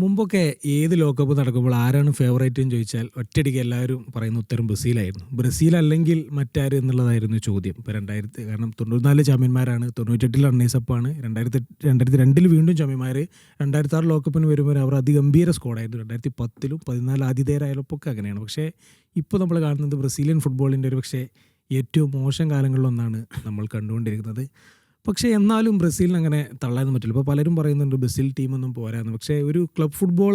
മുമ്പൊക്കെ ഏത് ലോകകപ്പ് നടക്കുമ്പോൾ ആരാണ് ഫേവറേറ്റ് എന്ന് ചോദിച്ചാൽ ഒറ്റയടിക്ക് എല്ലാവരും പറയുന്ന ഉത്തരം ബ്രസീലായിരുന്നു. ബ്രസീൽ അല്ലെങ്കിൽ മറ്റാര് എന്നുള്ളതായിരുന്നു ചോദ്യം. ഇപ്പോൾ രണ്ടായിരത്തി കാരണം തൊണ്ണൂറ്റിനാല് ചാമ്പ്യന്മാരാണ്. തൊണ്ണൂറ്റെട്ടിൽ റണ്ണേഴ്സപ്പാണ് രണ്ടായിരത്തി രണ്ടായിരത്തി രണ്ടിൽ വീണ്ടും ചാമ്പ്യന്മാർ രണ്ടായിരത്തി ആറ് ലോകകപ്പിന് വരുമ്പോൾ അവർ അതിഗംഭീര സ്കോഡായിരുന്നു രണ്ടായിരത്തി പത്തിലും പതിനാല് ആതിഥേയരായാലും ഒക്കെ അങ്ങനെയാണ്. പക്ഷേ ഇപ്പോൾ നമ്മൾ കാണുന്നത് ബ്രസീലിയൻ ഫുട്ബോളിന്റെ ഒരു പക്ഷേ ഏറ്റവും മോശം കാലങ്ങളിലൊന്നാണ് നമ്മൾ കണ്ടുകൊണ്ടിരിക്കുന്നത്. പക്ഷേ എന്നാലും ബ്രസീലിന് അങ്ങനെ തള്ളാനൊന്നും പറ്റില്ല. ഇപ്പോൾ പലരും പറയുന്നുണ്ട് ബ്രസീൽ ടീമൊന്നും പോരാന്ന്. പക്ഷേ ഒരു ക്ലബ് ഫുട്ബോൾ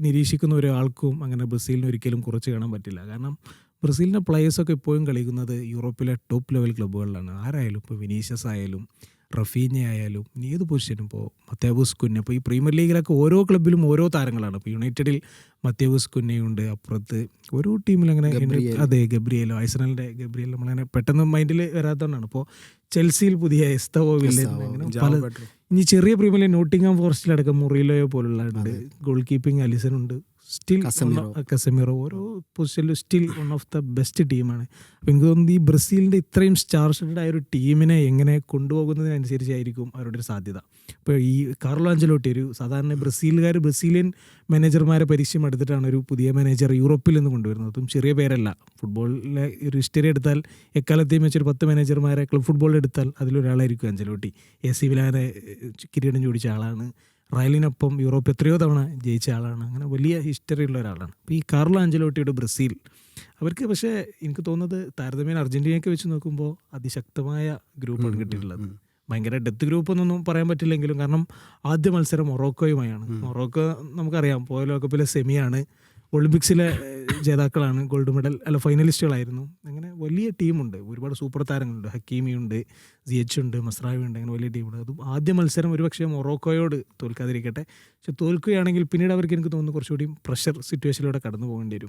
നിരീക്ഷിക്കുന്ന ഒരാൾക്കും അങ്ങനെ ബ്രസീലിന് ഒരിക്കലും കുറച്ച് കാണാൻ പറ്റില്ല. കാരണം ബ്രസീലിന്റെ പ്ലേയേഴ്സൊക്കെ ഇപ്പോഴും കളിക്കുന്നത് യൂറോപ്പിലെ ടോപ്പ് ലെവൽ ക്ലബ്ബുകളിലാണ് ആരായാലും ഇപ്പോൾ വിനീഷ്യസ് ആയാലും റഫീഞ്ഞ ആയാലും ഏത് പൊസിഷനും ഇപ്പോൾ മത്തേബൂസ് കുന്നെ. ഇപ്പോൾ ഈ പ്രീമിയർ ലീഗിലൊക്കെ ഓരോ ക്ലബിലും ഓരോ താരങ്ങളാണ്. ഇപ്പോൾ യുണൈറ്റഡിൽ മത്തേബൂസ് കുന്നയുണ്ട്. അപ്പുറത്ത് ഓരോ ടീമിലും അങ്ങനെ. അതെ ഗബ്രിയേലോ. ഐസനലിന്റെ ഗബ്രിയേൽ നമ്മളങ്ങനെ പെട്ടെന്ന് മൈൻഡിൽ വരാത്തതുകൊണ്ടാണ്. ഇപ്പോൾ ചെൽസിയിൽ പുതിയ എസ്തവോ വില്ലൻ അങ്ങനെ പല ഇനി ചെറിയ പ്രീമിയർ ലീഗ് നോട്ടിംഗാം ഫോറസ്റ്റിലടക്കം മുറിയിലോയോ പോലുള്ള ഉണ്ട് ഗോൾ കീപ്പിംഗ് അലിസൺ ഉണ്ട് സ്റ്റിൽ കസമിറോ. ഓരോ പൊസിഷനിലും still one of the best ടീമാണ് അപ്പം എനിക്ക് തോന്നുന്നു ഈ ബ്രസീലിന്റെ ഇത്രയും സ്റ്റാർ ഷെഡഡ് ആയ ഒരു ടീമിനെ എങ്ങനെ കൊണ്ടുപോകുന്നതിനനുസരിച്ചായിരിക്കും അവരുടെ ഒരു സാധ്യത. ഇപ്പോൾ ഈ കാർലോ അഞ്ചലോട്ടി ഒരു സാധാരണ ബ്രസീലുകാർ ബ്രസീലിയൻ മാനേജർമാരെ പരിചയം എടുത്തിട്ടാണ് ഒരു പുതിയ മാനേജർ യൂറോപ്പിൽ നിന്ന് കൊണ്ടുവരുന്നത്. അതും ചെറിയ പേരല്ല. ഫുട്ബോളിലെ ഒരു ഹിസ്റ്ററി എടുത്താൽ എക്കാലത്തെയും വെച്ചൊരു പത്ത് മാനേജർമാരെ ക്ലബ് ഫുട്ബോളിൽ എടുത്താൽ അതിലൊരാളായിരിക്കും അഞ്ചലോട്ടി എ സി വിലാനെ കിരീടം ചോദിച്ച ആളാണ്. റയലിനൊപ്പം യൂറോപ്പ് എത്രയോ തവണ ജയിച്ച ആളാണ്. അങ്ങനെ വലിയ ഹിസ്റ്ററി ഉള്ള ഒരാളാണ്. അപ്പോൾ ഈ കാർലോ അഞ്ചലോട്ടിയുടെ ബ്രസീൽ അവർക്ക് പക്ഷേ എനിക്ക് തോന്നുന്നത് താരതമ്യേന അർജന്റീനയൊക്കെ വെച്ച് നോക്കുമ്പോൾ അതിശക്തമായ ഗ്രൂപ്പാണ് കിട്ടിയിട്ടുള്ളത്. ഭയങ്കര ഡെത്ത് ഗ്രൂപ്പ് എന്നൊന്നും പറയാൻ പറ്റില്ലെങ്കിലും കാരണം ആദ്യ മത്സരം മൊറോക്കോയുമായാണ്. മൊറോക്കോ നമുക്കറിയാം പോയ ലോകകപ്പിലെ സെമിയാണ് ഒളിമ്പിക്സിലെ ജേതാക്കളാണ്. ഗോൾഡ് മെഡൽ അല്ല ഫൈനലിസ്റ്റുകളായിരുന്നു അങ്ങനെ വലിയ ടീമുണ്ട്. ഒരുപാട് സൂപ്പർ താരങ്ങളുണ്ട്. ഹക്കീമിയുണ്ട് സിയച്ച് ഉണ്ട് മസ്രാവി ഉണ്ട് അങ്ങനെ വലിയ ടീമുണ്ട്. അതും ആദ്യ മത്സരം ഒരുപക്ഷെ മൊറോക്കോയോട് തോൽക്കാതിരിക്കട്ടെ. പക്ഷെ തോൽക്കുകയാണെങ്കിൽ പിന്നീട് അവർക്ക് എനിക്ക് തോന്നുന്നു കുറച്ചുകൂടി പ്രഷർ സിറ്റുവേഷനിലൂടെ കടന്നു പോകേണ്ടി വരും.